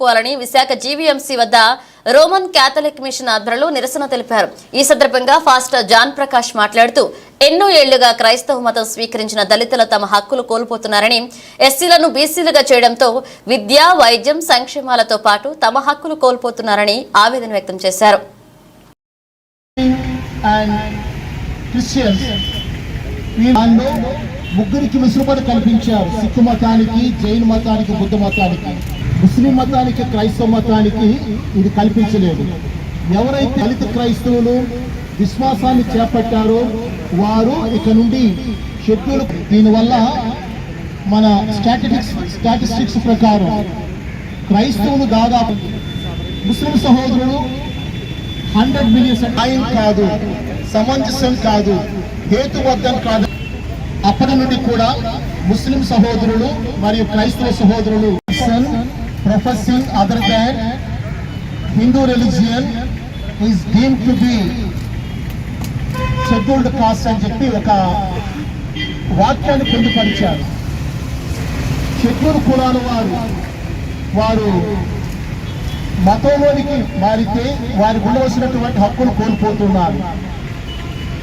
కోవాలని Visakha GVMC వద్ద Roman Catholic mission ఆధ్వర్యంలో నిరసన తెలిపారు. ఈ సందర్భంగా ఫాస్టర్ జాన్ ప్రకాష్ మాట్లాడుతూ ఎన్నో ఏళ్ళుగా క్రైస్తవ మతం స్వీకరించిన దళితులు తమ హక్కులు కోల్పోతున్నారని ఎస్సీలను బీసీలుగా చేయడంతో విద్య వైద్యం సంక్షేమాలతో పాటు తమ హక్కులు కోల్పోతున్నారని ఆవేదన వ్యక్తం చేశారు. ముగ్గురికి వెసులుబడి కల్పించారు. సిక్కు మతానికి జైన్ మతానికి బుద్ధ మతానికి. ముస్లిం మతానికి క్రైస్తవ మతానికి ఇది కల్పించలేదు. ఎవరైతే దళిత క్రైస్తవులు విశ్వాసాన్ని చేపట్టారో వారు ఇక నుండి షెడ్యూల్ దీనివల్ల మన స్టాటిస్టిక్స్ స్టాటిస్టిక్స్ ప్రకారం క్రైస్తవులు దాదాపు ముస్లిం సహోదరులు హండ్రెడ్ మిలియన్ టైం కాదు సమంజసం కాదు హేతుబద్ధం కాదు. అప్పటి నుండి కూడా ముస్లిం సహోదరులు మరియు క్రైస్తవ సహోదరులు professing other than Hindu religion is deemed to be scheduled caste అని చెప్పి ఒక వాక్యాన్ని పొందుపరిచారు. షెడ్యూల్ కులాల వారు వారు మతంలోనికి మారితే వారికి ఉండవలసినటువంటి హక్కులు కోల్పోతున్నారు.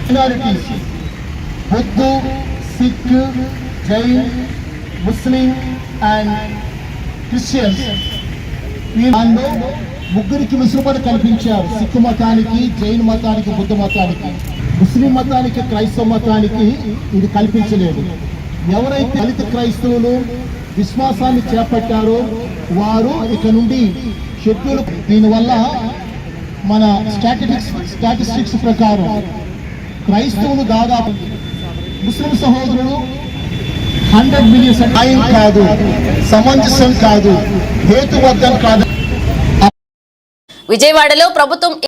Minorities Buddhist Sikh Jain Muslim and Christians. వీళ్ళు ముగ్గురికి వెసులుబడి కల్పించారు. సిక్కు మతానికి జైన్ మతానికి బుద్ధ మతానికి. ముస్లిం మతానికి క్రైస్తవ మతానికి ఇది కల్పించలేదు. ఎవరైతే దళిత క్రైస్తవులు విశ్వాసాన్ని చేపట్టారో వారు ఇక నుండి షెడ్యూల్ దీనివల్ల మన స్టాటిస్టిక్స్ స్టాటిస్టిక్స్ ప్రకారం క్రైస్తవులు దాదాపు ముస్లిం సహోదరులు హండ్రెడ్ మిలియన్స్ టైం కాదు సమంజసం కాదు హేతుబద్ధం కాదు. విజయవాడలో ప్రభుత్వం